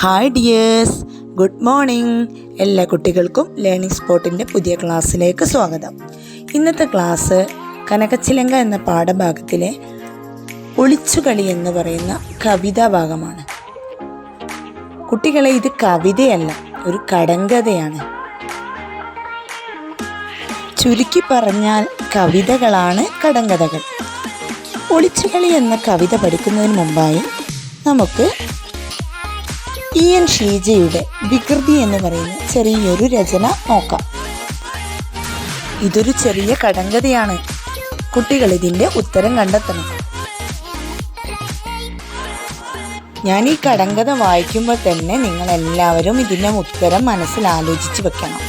Hi dears good morning എല്ലാ കുട്ടികൾക്കും learning സ്പോട്ടിന്റെ പുതിയ ക്ലാസ്സിലേക്ക് സ്വാഗതം. ഇന്നത്തെ ക്ലാസ് കനകച്ചിലങ്ക എന്ന പാഠഭാഗത്തിലെ ഒളിച്ചുകളി എന്ന് പറയുന്ന കവിതാ ഭാഗമാണ്. കുട്ടികളെ ഇത് കവിതയല്ല ഒരു കടങ്കഥയാണ്. ചുരുക്കി പറഞ്ഞാൽ കവിതകളാണ് കടങ്കഥകൾ. ഒളിച്ചുകളി എന്ന കവിത പഠിക്കുന്നതിന് മുമ്പായി നമുക്ക് ഇ എൻ ഷീജയുടെ വികൃതി എന്ന് പറയുന്ന ചെറിയൊരു രചന നോക്കാം. ഇതൊരു ചെറിയ കടങ്കഥയാണ്. കുട്ടികൾ ഇതിന്റെ ഉത്തരം കണ്ടെത്തണം. ഞാൻ ഈ കടങ്കഥ വായിക്കുമ്പോൾ തന്നെ നിങ്ങൾ എല്ലാവരും ഇതിന്റെ ഉത്തരം മനസ്സിൽ ആലോചിച്ച് വെക്കണം.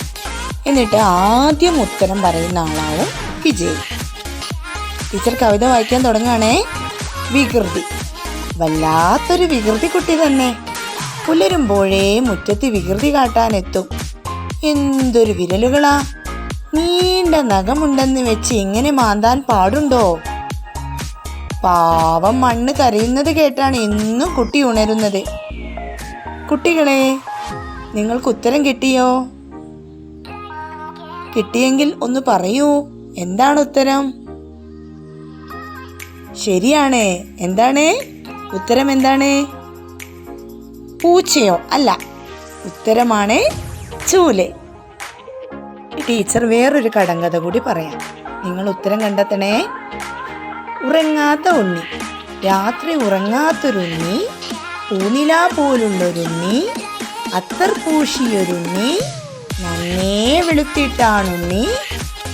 എന്നിട്ട് ആദ്യം ഉത്തരം പറയുന്ന ആളാവും വിജയ്. ടീച്ചർ കവിത വായിക്കാൻ തുടങ്ങുകയാണേ വികൃതി. വല്ലാത്തൊരു വികൃതി കുട്ടി തന്നെ. പുലരുമ്പോഴേ മുറ്റത്ത് വികൃതി കാട്ടാനെത്തും. എന്തൊരു വിരലുകളാ. നീണ്ട നഖമുണ്ടെന്ന് വെച്ച് ഇങ്ങനെ മാന്താൻ പാടുണ്ടോ? പാവം മണ്ണ് കരയുന്നത് കേട്ടാണ് എന്നും കുട്ടി ഉണരുന്നത്. കുട്ടികളെ നിങ്ങൾക്ക് ഉത്തരം കിട്ടിയോ? കിട്ടിയെങ്കിൽ ഒന്ന് പറയൂ എന്താണ് ഉത്തരം? ശരിയാണേ. എന്താണ്? ഉത്തരം എന്താണ്? പൂച്ചയോ? അല്ല. ഉത്തരമാണ് ചൂൽ. ടീച്ചർ വേറൊരു കടങ്കഥ കൂടി പറയാം. നിങ്ങൾ ഉത്തരം കണ്ടെത്തണേ. ഉറങ്ങാത്ത ഉണ്ണി. രാത്രി ഉറങ്ങാത്തൊരുണ്ണി. പൂനില പോലുള്ളൊരുണ്ണി. അത്തർ പൂശിയൊരുണ്ണി. നന്നേ വെളുത്തിട്ടാണുണ്ണി.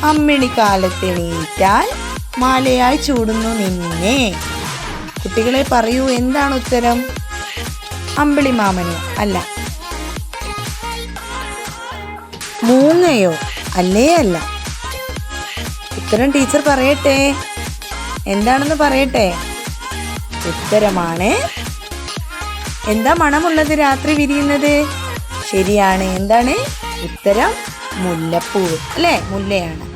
അമ്മിണി കാലത്തെണീറ്റാൽ മാലയായി ചൂടുന്നു നിന്നെ. കുട്ടികളെ പറയൂ എന്താണ് ഉത്തരം? അമ്പിളി മാമനോ അല്ല. മൂങ്ങയോ? അല്ലേ അല്ല. ഉത്തരം ടീച്ചർ പറയട്ടെ. എന്താണെന്ന് പറയട്ടെ. ഉത്തരമാണ്. എന്താ മണമുള്ളത് രാത്രി വിരിയുന്നത്? ശരിയാണ്. എന്താണ്? ഉത്തരം മുല്ലപ്പൂ. അല്ലേ? മുല്ലയാണ്.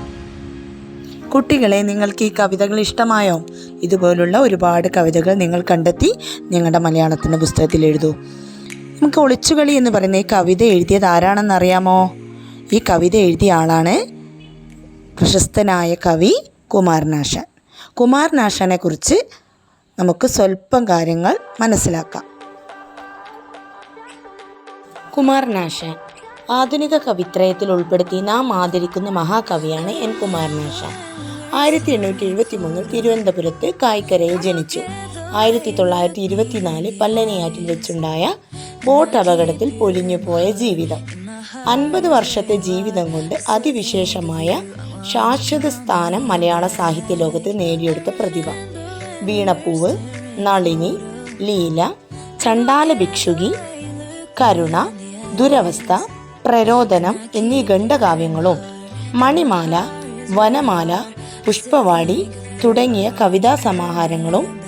കുട്ടികളെ നിങ്ങൾക്ക് ഈ കവിതകൾ ഇഷ്ടമായോ? ഇതുപോലുള്ള ഒരുപാട് കവിതകൾ നിങ്ങൾ കണ്ടെത്തി നിങ്ങളുടെ മലയാളത്തിന്റെ പുസ്തകത്തിൽ എഴുതൂ. നമുക്ക് ഒളിച്ചുകളി എന്ന് പറയുന്ന ഈ കവിത എഴുതിയത് ആരാണെന്ന് അറിയാമോ? ഈ കവിത എഴുതിയ ആളാണ് പ്രശസ്തനായ കവി കുമാരനാശാൻ. കുമാരനാശാനെ കുറിച്ച് നമുക്ക് സ്വല്പം കാര്യങ്ങൾ മനസ്സിലാക്കാം. കുമാരനാശാൻ ആധുനിക കവിത്രയത്തിൽ ഉൾപ്പെടുത്തി നാം ആദരിക്കുന്ന മഹാകവിയാണ് എൻ കുമാരനാശാൻ. ആയിരത്തി എണ്ണൂറ്റി എഴുപത്തി മൂന്നിൽ തിരുവനന്തപുരത്ത് കായ്ക്കരയിൽ ജനിച്ചു. ആയിരത്തി തൊള്ളായിരത്തി ഇരുപത്തിനാല് പല്ലനിയാറ്റിൽ വെച്ചുണ്ടായ ബോട്ട് അപകടത്തിൽ പൊലിഞ്ഞുപോയ ജീവിതം. അൻപത് വർഷത്തെ ജീവിതം കൊണ്ട് അതിവിശേഷമായ ശാശ്വത സ്ഥാനം മലയാള സാഹിത്യ ലോകത്ത് നേടിയെടുത്ത പ്രതിഭ. വീണപ്പൂവ് നളിനി ലീല ചണ്ടാല ഭിക്ഷുകി കരുണ ദുരവസ്ഥ പ്രരോദനം എന്നീ ഖണ്ഡകാവ്യങ്ങളും മണിമാല വനമാല പുഷ്പവാടി തുടങ്ങിയ കവിതാ സമാഹാരങ്ങളും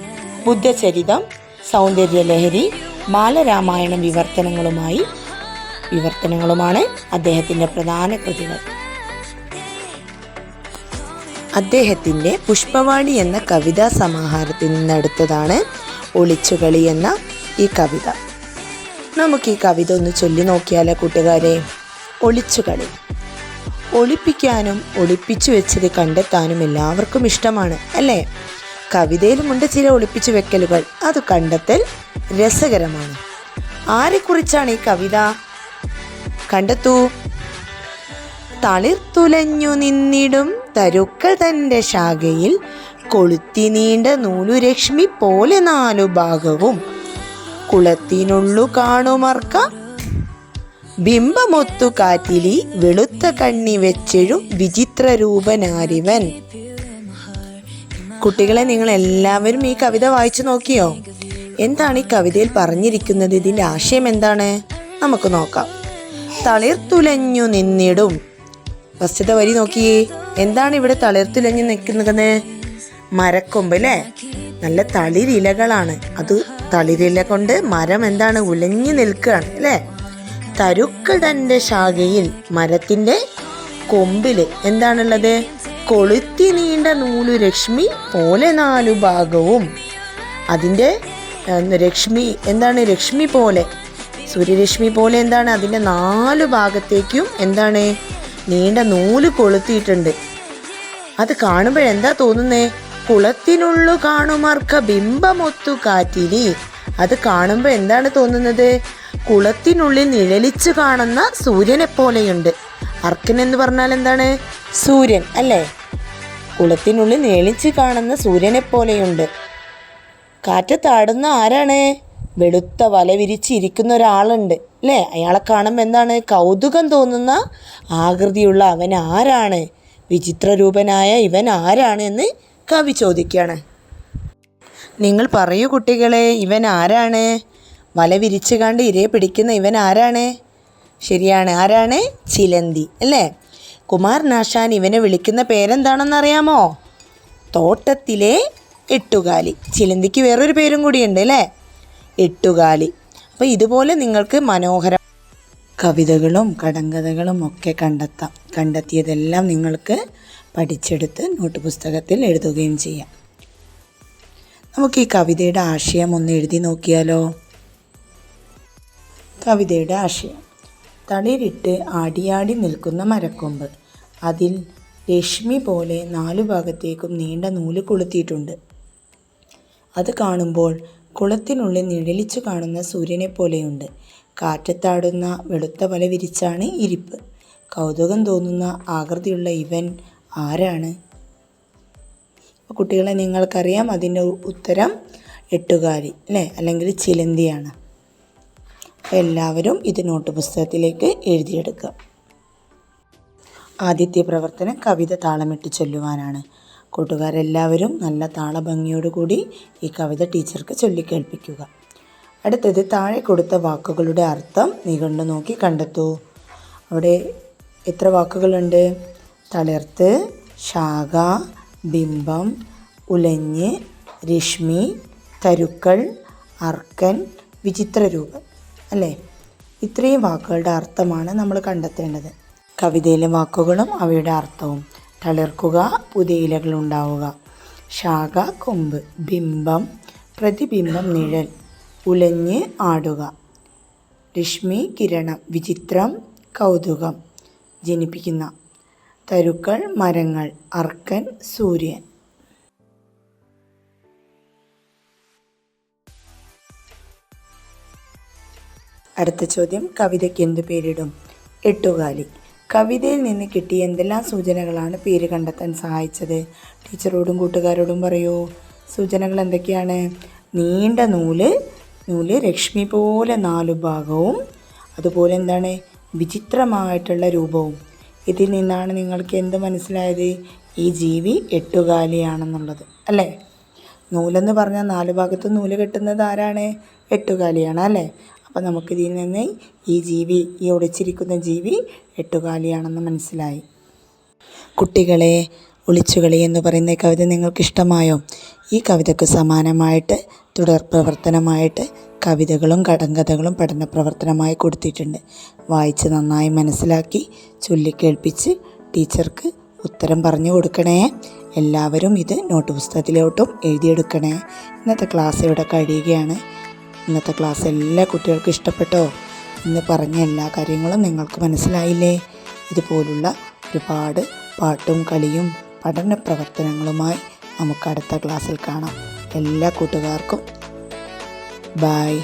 ബുദ്ധചരിതം സൗന്ദര്യലഹരി ബാലരാമായണ വിവർത്തനങ്ങളുമായി വിവർത്തനങ്ങളുമാണ് അദ്ദേഹത്തിന്റെ പ്രധാന കൃതികൾ. അദ്ദേഹത്തിന്റെ പുഷ്പവാടി എന്ന കവിതാ സമാഹാരത്തിൽ നിന്നെടുത്തതാണ് ഒളിച്ചുകളി എന്ന ഈ കവിത. നമുക്ക് ഈ കവിത ഒന്ന് ചൊല്ലി നോക്കിയാലേ കൂട്ടുകാരെ? ഒളിച്ചുകളി. ഒളിപ്പിക്കാനും ഒളിപ്പിച്ചു വെച്ചത് കണ്ടെത്താനും എല്ലാവർക്കും ഇഷ്ടമാണ് അല്ലേ? കവിതയിലുമുണ്ട് ചില ഒളിപ്പിച്ചു വെക്കലുകൾ. അത് കണ്ടെത്തൽ രസകരമാണ്. ആരെക്കുറിച്ചാണ് ഈ കവിത? കണ്ടെത്തൂ. തളിർത്തുലഞ്ഞു നിന്നിടും തരുക്കൾ തന്റെ ശാഖയിൽ കൊളുത്തി നീണ്ട നൂലുരശ്മി പോലെ നാലു ഭാഗവും. കുളത്തിനുള്ളു കാണുമർക്ക ബിംബമൊത്തു കാറ്റിലി വെളുത്ത കണ്ണി വെച്ചെഴും വിചിത്ര രൂപനാരിവൻ കുട്ടികളെ നിങ്ങൾ എല്ലാവരും ഈ കവിത വായിച്ചു നോക്കിയോ? എന്താണ് ഈ കവിതയിൽ പറഞ്ഞിരിക്കുന്നത്? ഇതിന്റെ ആശയം എന്താണ്? നമുക്ക് നോക്കാം. തളിർത്തുലഞ്ഞു നിന്നിടും. വസ്തുത വരി നോക്കിയേ. എന്താണ് ഇവിടെ തളിർത്തുലഞ്ഞു നിൽക്കുന്നത് മരക്കൊമ്പ് അല്ലേ നല്ല തളിരിലകളാണ്. അത് തളിരില കൊണ്ട് മരം എന്താണ്? ഉലഞ്ഞു നിൽക്കുകയാണ് അല്ലേ? തരുക്കൾ ശാഖയിൽ മരത്തിന്റെ കൊമ്പിൽ. എന്താണുള്ളത്? കൊളുത്തി നീണ്ട നൂലു രശ്മി പോലെ നാലു ഭാഗവും. അതിന്റെ രശ്മി എന്താണ് രശ്മി പോലെ? സൂര്യരശ്മി പോലെ എന്താണ്? അതിന്റെ നാല് ഭാഗത്തേക്കും എന്താണ്? നീണ്ട നൂൽ കൊളുത്തിയിട്ടുണ്ട്. അത് കാണുമ്പോഴെന്താ തോന്നുന്നേ? കുളത്തിനുള്ളു കാണുമാർക്ക ബിംബമൊത്തു കാറ്റിരി അത് കാണുമ്പോൾ എന്താണ് തോന്നുന്നത്? കുളത്തിനുള്ളിൽ നിഴലിച്ചു കാണുന്ന സൂര്യനെ പോലെയുണ്ട്. അർക്കൻ എന്ന് പറഞ്ഞാൽ എന്താണ്? സൂര്യൻ അല്ലേ? കുളത്തിനുള്ളിൽ നിഴലിച്ച് കാണുന്ന സൂര്യനെ പോലെയുണ്ട്. കാറ്റത്താടുന്ന ആരാണ്? വെളുത്ത വല വിരിച്ചിരിക്കുന്ന ഒരാളുണ്ട് അല്ലേ? അയാളെ കാണുമ്പോൾ എന്താണ്? കൗതുകം തോന്നുന്ന ആകൃതിയുള്ള അവൻ ആരാണ്? വിചിത്രരൂപനായ ഇവൻ ആരാണ് എന്ന് കവി ചോദിക്കുകയാണ്. നിങ്ങൾ പറയൂ കുട്ടികളെ ഇവൻ ആരാണ്? വല വിരിച്ചു കണ്ട് ഇരയെ പിടിക്കുന്ന ഇവൻ ആരാണ്? ശരിയാണ്. ആരാണ്? ചിലന്തി. അല്ലേ? കുമാരനാശാൻ ഇവനെ വിളിക്കുന്ന പേരെന്താണെന്നറിയാമോ? തോട്ടത്തിലെ എട്ടുകാലി. ചിലന്തിക്ക് വേറൊരു പേരും കൂടിയുണ്ട് അല്ലേ? എട്ടുകാലി. അപ്പോൾ ഇതുപോലെ നിങ്ങൾക്ക് മനോഹര കവിതകളും കടങ്കഥകളും ഒക്കെ കണ്ടെത്താം. കണ്ടെത്തിയതെല്ലാം നിങ്ങൾക്ക് പഠിച്ചെടുത്ത് നോട്ട് പുസ്തകത്തിൽ എഴുതുകയും ചെയ്യാം. നമുക്ക് ഈ കവിതയുടെ ആശയം ഒന്ന് എഴുതി നോക്കിയാലോ? കവിതയുടെ ആശയം. തളിരിട്ട് ആടിയാടി നിൽക്കുന്ന മരക്കൊമ്പ്. അതിൽ രശ്മി പോലെ നാലു ഭാഗത്തേക്കും നീണ്ട നൂൽ കൊളുത്തിയിട്ടുണ്ട്. അത് കാണുമ്പോൾ കുളത്തിനുള്ളിൽ നിഴലിച്ചു കാണുന്ന സൂര്യനെ പോലെയുണ്ട് കാറ്റത്താടുന്ന വെളുത്ത വല വിരിച്ചാണ് ഇരിപ്പ്. കൗതുകം തോന്നുന്ന ആകൃതിയുള്ള ഇവൻ ആരാണ്? കുട്ടികളെ നിങ്ങൾക്കറിയാം അതിന്റെ ഉത്തരം എട്ടുകാരി അല്ലേ? അല്ലെങ്കിൽ ചിലന്തിയാണ്. എല്ലാവരും ഇത് നോട്ട് പുസ്തകത്തിലേക്ക് എഴുതിയെടുക്കുക. ആദ്യത്തെ പ്രവർത്തനം കവിത താളമിട്ട് ചൊല്ലുവാനാണ്. കൂട്ടുകാരെല്ലാവരും നല്ല താളഭംഗിയോടുകൂടി ഈ കവിത ടീച്ചർക്ക് ചൊല്ലിക്കേൾപ്പിക്കുക. അടുത്തത് താഴെ കൊടുത്ത വാക്കുകളുടെ അർത്ഥം നിഘണ്ടു നോക്കി കണ്ടെത്തൂ. അവിടെ എത്ര വാക്കുകളുണ്ട്? തളിർത്ത് ശാഖ ബിംബം ഉലഞ്ഞ് രശ്മി തരുക്കൾ അർക്കൻ വിചിത്രരൂപം. അല്ലേ? ഇത്രയും വാക്കുകളുടെ അർത്ഥമാണ് നമ്മൾ കണ്ടെത്തേണ്ടത്. കവിതയിലെ വാക്കുകളും അവയുടെ അർത്ഥവും. തളിർക്കുക പുതിയ ഇലകൾ ഉണ്ടാവുക. ശാഖ കൊമ്പ് ബിംബം പ്രതിബിംബം നിഴൽ. ഉലഞ്ഞ് ആടുക. രശ്മി കിരണം വിചിത്രം കൗതുകം. ജനിപ്പിക്കുന്ന. തരുക്കൾ മരങ്ങൾ അർക്കൻ സൂര്യൻ. അടുത്ത ചോദ്യം കവിതയ്ക്ക് എന്ത് പേരിടും? എട്ടുകാലി. കവിതയിൽ നിന്ന് കിട്ടിയ എന്തെല്ലാം സൂചനകളാണ് പേര് കണ്ടെത്താൻ സഹായിച്ചത്? ടീച്ചറോടും കൂട്ടുകാരോടും പറയൂ. സൂചനകൾ എന്തൊക്കെയാണ്? നീണ്ട നൂൽ നൂൽ രശ്മി പോലെ നാലു ഭാഗവും അതുപോലെ എന്താണ്? വിചിത്രമായിട്ടുള്ള രൂപവും. ഇതിൽ നിന്നാണ് നിങ്ങൾക്ക് എന്ത് മനസ്സിലായത്? ഈ ജീവി എട്ടുകാലിയാണെന്നുള്ളത്. അല്ലേ? നൂലെന്ന് പറഞ്ഞാൽ നാല് ഭാഗത്ത് നൂൽ കെട്ടുന്നത് ആരാണ്? എട്ടുകാലിയാണ് അല്ലേ? അപ്പോൾ നമുക്കിതിൽ നിന്ന് ഈ ജീവി ഈ ഒളിച്ചിരിക്കുന്ന ജീവി എട്ടുകാലിയാണെന്ന് മനസ്സിലായി. കുട്ടികളെ ഒളിച്ചുകളി എന്ന് പറയുന്ന കവിത നിങ്ങൾക്കിഷ്ടമായോ? ഈ കവിതയ്ക്ക് സമാനമായിട്ട് തുടർ പ്രവർത്തനമായിട്ട് കവിതകളും കടങ്കഥകളും പഠന പ്രവർത്തനമായി കൊടുത്തിട്ടുണ്ട്. വായിച്ച് നന്നായി മനസ്സിലാക്കി ചൊല്ലിക്കേൾപ്പിച്ച് ടീച്ചർക്ക് ഉത്തരം പറഞ്ഞു കൊടുക്കണേ. എല്ലാവരും ഇത് നോട്ട് പുസ്തകത്തിലോട്ടും എഴുതിയെടുക്കണേ. ഇന്നത്തെ ക്ലാസ് ഇവിടെ കഴിയുകയാണ്. ഇന്നത്തെ ക്ലാസ് എല്ലാ കുട്ടികൾക്കും ഇഷ്ടപ്പെട്ടോ ഇന്ന് പറഞ്ഞ എല്ലാ കാര്യങ്ങളും നിങ്ങൾക്ക് മനസ്സിലായില്ലേ? ഇതുപോലുള്ള ഒരുപാട് പാട്ടും കളിയും പഠന പ്രവർത്തനങ്ങളുമായി നമുക്ക് അടുത്ത ക്ലാസ്സിൽ കാണാം. എല്ലാ കൂട്ടുകാർക്കും ബായ്